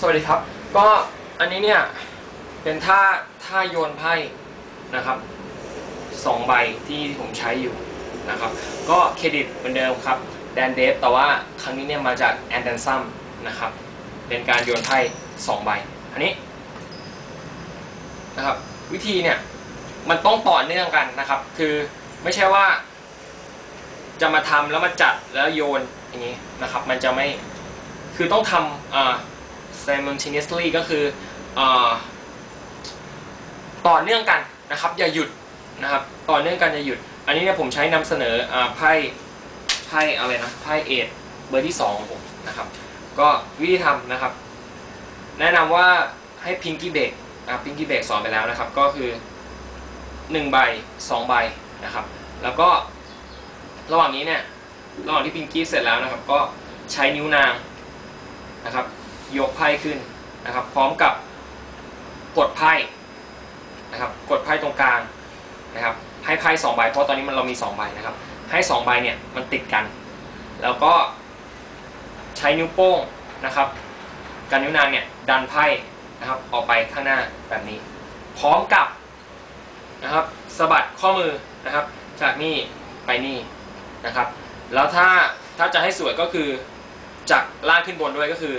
สวัสดีครับ ก็อันนี้เนี่ยเป็นท่าท่าโยนไพ่นะครับสองใบที่ผมใช้อยู่นะครับ ก็เครดิตเหมือนเดิมครับแดนเดฟแต่ว่าครั้งนี้เนี่ยมาจากแอนเดนซัมนะครับ เป็นการโยนไพ่สองใบ อันนี้นะครับ วิธีเนี่ยมันต้องต่อเนื่องกันนะครับ คือไม่ใช่ว่า จะมาทำแล้วมาจัดแล้วโยนอย่างนี้นะครับ มันจะไม่คือต้องทำอ่า simultaneously ก็คืออต่อเนื่องกันนะครับ อย่าหยุดนะครับ ต่อเนื่องกันอย่าหยุด อันนี้เนี่ยผมใช้นำเสนออไพ่ไพ่อะไรนะไพ่เอทเบอร์ที่2ของผมนะครับ ก็วิธีทำนะครับ แนะนำว่าให้พิงกี้เบรกนะครับพิงกี้เบรกสอนไปแล้วนะครับ ก็คือ1ใบ2ใบนะครับ แล้วก็ระหว่างนี้เนี่ยระหว่างที่พิงกี้เสร็จแล้วนะครับ ก็ใช้นิ้วนางนะครับ ยกไพ่ขึ้นนะครับ พร้อมกับกดไพ่นะครับ กดไพ่ตรงกลางนะครับ ให้ไพ่สองใบเพราะตอนนี้มันเรามีสองใบนะครับ ให้สองใบเนี่ยมันติดกัน แล้วก็ใช้นิ้วโป้งนะครับกับนิ้วนางเนี่ยดันไพ่นะครับออกไปข้างหน้าแบบนี้ พร้อมกับนะครับสะบัดข้อมือนะครับ จากนี่ไปนี่นะครับ แล้วถ้าถ้าจะให้สวยก็คือจากล่างขึ้นบนด้วยก็คือ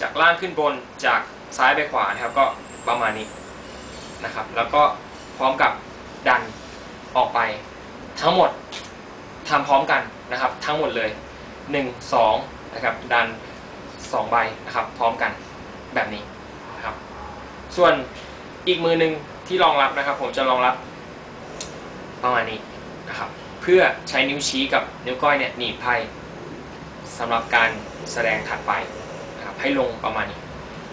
จากล่างขึ้นบนจากซ้ายไปขวานะครับก็ประมาณนี้นะครับ แล้วก็พร้อมกับดันออกไปทั้งหมดทำพร้อมกันนะครับ ทั้งหมดเลย 1 2นะครับดัน 2 ใบนะครับพร้อมกันแบบนี้นะครับ ส่วนอีกมือหนึ่งที่รองรับนะครับ ผมจะรองรับประมาณนี้นะครับ เพื่อใช้นิ้วชี้กับนิ้วก้อยเนี่ยหนีบไพ่สำหรับการแสดงถัดไป ให้ลงประมาณนี้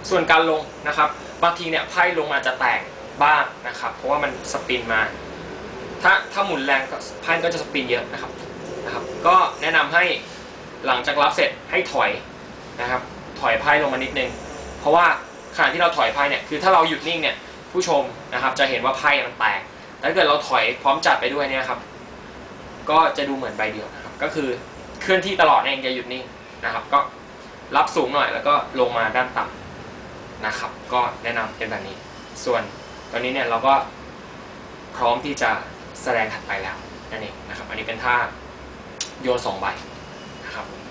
ส่วนการลงนะครับ บางทีเนี่ยไพ่ลงมาจะแตกบ้างนะครับ เพราะว่ามันสปินมา ถ้าถ้าหมุนแรงก็ไพ่ก็จะสปินเยอะนะครับนะครับ ก็แนะนำให้หลังจากรับเสร็จให้ถอยนะครับ ถอยไพ่ลงมานิดนึง เพราะว่าขณะที่เราถอยไพ่เนี่ยคือถ้าเราหยุดนิ่งเนี่ยผู้ชมนะครับจะเห็นว่าไพ่มันแตกแต่ถ้าเกิดเราถอยพร้อมจัดไปด้วยเนี่ยครับ ก็จะดูเหมือนใบเดียวนะครับ ก็คือเคลื่อนที่ตลอดเนี่ยจะหยุดนิ่งนะครับ ก็ รับสูงหน่อยแล้วก็ลงมาด้านต่ำนะครับ ก็แนะนำเป็นแบบนี้ ส่วนตอนนี้เนี่ยเราก็พร้อมที่จะแสดงถัดไปแล้วนั่นเองนะครับ อันนี้เป็นท่าโยนสองใบนะครับผม